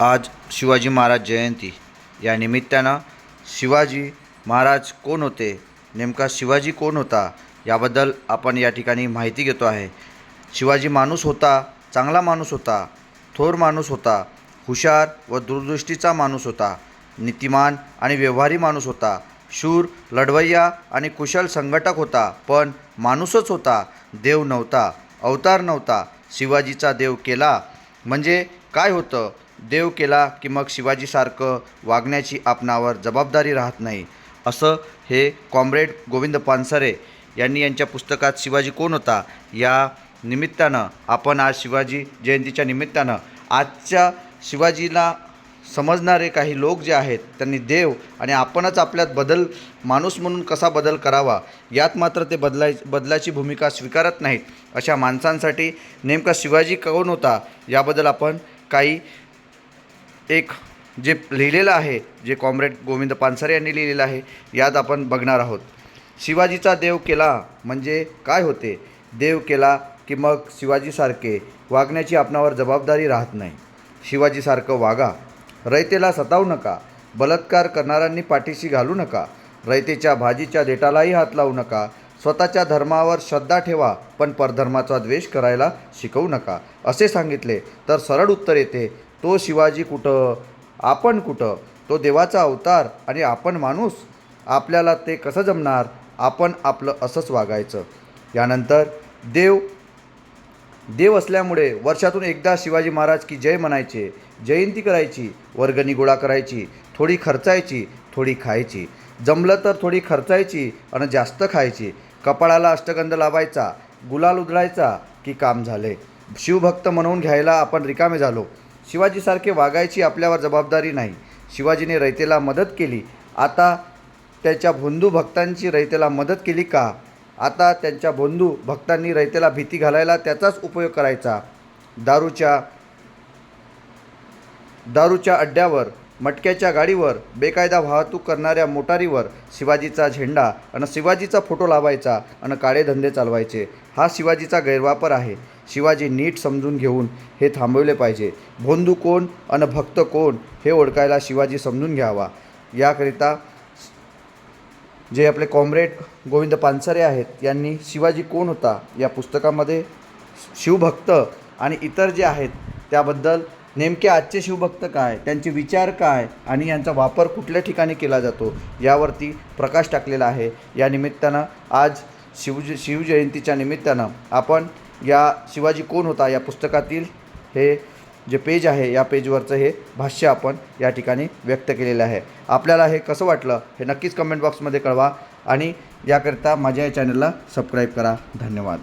आज शिवाजी महाराज जयंती. या निमित्तानं शिवाजी महाराज कोण होते? नेमका शिवाजी कोण होता? याबद्दल आपण या ठिकाणी माहिती घेतो आहे. शिवाजी माणूस होता चांगला माणूस होता थोर माणूस होता हुशार व दूरदृष्टीचा माणूस होता नीतिमान आणि व्यवहारी माणूस होता शूर लढवय्या आणि कुशल संघटक होता पण माणूसच होता देव नव्हता अवतार नव्हता शिवाजीचा देव केला. म्हणजे काय होतं? देव केला की मग शिवाजीसारखं वागण्याची आपणावर जबाबदारी राहत नाही. असं हे कॉम्रेड गोविंद पानसरे यांनी यांच्या पुस्तकात शिवाजी कोण होता? या निमित्तानं आपण आज शिवाजी जयंतीच्या निमित्तानं आजच्या शिवाजीला समजणारे काही लोक जे आहेत त्यांनी देव आणि आपणच आपल्यात बदल माणूस म्हणून कसा बदल करावा यात मात्र ते बदलाय बदलाची भूमिका स्वीकारत नाहीत. अशा माणसांसाठी नेमका शिवाजी कोण होता? याबद्दल आपण काही एक जे लिहिलेलं आहे जे कॉम्रेड गोविंद पानसरे यांनी लिहिलेलं आहे यात आपण बघणार आहोत. शिवाजीचा देव केला म्हणजे काय होते? देव केला की मग शिवाजीसारखे वागण्याची आपणावर जबाबदारी राहत नाही. शिवाजीसारखं वागा. रयतेला सतावू नका. बलात्कार करणाऱ्यांनी पाठीशी घालू नका. रयतेच्या भाजीच्या देटालाही हात लावू नका. स्वतःच्या धर्मावर श्रद्धा ठेवा पण परधर्माचा द्वेष करायला शिकवू नका. असे सांगितले तर सरळ उत्तर येते तो शिवाजी कुठं? आपण कुठं? तो देवाचा अवतार आणि आपण माणूस? आपल्याला ते कसं जमणार? आपण आपलं असंच वागायचं. यानंतर देव देव असल्यामुळे वर्षातून एकदा शिवाजी महाराज की जय म्हणायचे. जयंती करायची वर्गणी गोळा करायची थोडी खर्चायची थोडी खायची. जमलं तर थोडी खर्चायची आणि जास्त खायची. कपाळाला अष्टगंध लावायचा गुलाल उधळायचा की काम झाले. शिवभक्त म्हणून घ्यायला आपण रिकामे झालो. शिवाजीसारखे वागायची आपल्यावर जबाबदारी नाही. शिवाजीने रयतेला मदत केली. आता त्याच्या बंधू भक्तांची रयतेला मदत केली का? आता त्यांच्या बंधू भक्तांनी रयतेला भीती घालायला त्याचाच उपयोग करायचा. दारूच्या दारूच्या अड्ड्यावर मटक्याच्या गाडीवर बेकायदा वाहतूक करणाऱ्या मोटारीवर शिवाजीचा झेंडा आणि शिवाजीचा फोटो लावायचा आणि काळे धंदे चालवायचे. हा शिवाजीचा गैरवापर आहे. शिवाजी नीट समजून घेऊन हे थांबवले पाहिजे. भोंदू कोण आणि भक्त कोण हे ओळखायला शिवाजी समजून घ्यावा. याकरिता जे आपले कॉम्रेड गोविंद पानसरे आहेत यांनी शिवाजी कोण होता या पुस्तकामध्ये शिवभक्त आणि इतर जे आहेत त्याबद्दल नेमके आजचे शिवभक्त काय त्यांचे विचार काय आणि यांचा वापर कुठल्या ठिकाणी केला जातो यावरती प्रकाश टाकलेला आहे. या निमित्तानं आज शिवज शिवजयंतीच्या निमित्तानं आपण या शिवाजी कोण होता या पुस्तकातील हे जे पेज आहे या पेजवरचं हे भाष्य आपण या ठिकाणी व्यक्त केलेलं आहे. आपल्याला हे कसं वाटलं हे नक्कीच कमेंट बॉक्समध्ये कळवा आणि याकरिता माझ्या या चॅनलला सबस्क्राईब करा. धन्यवाद.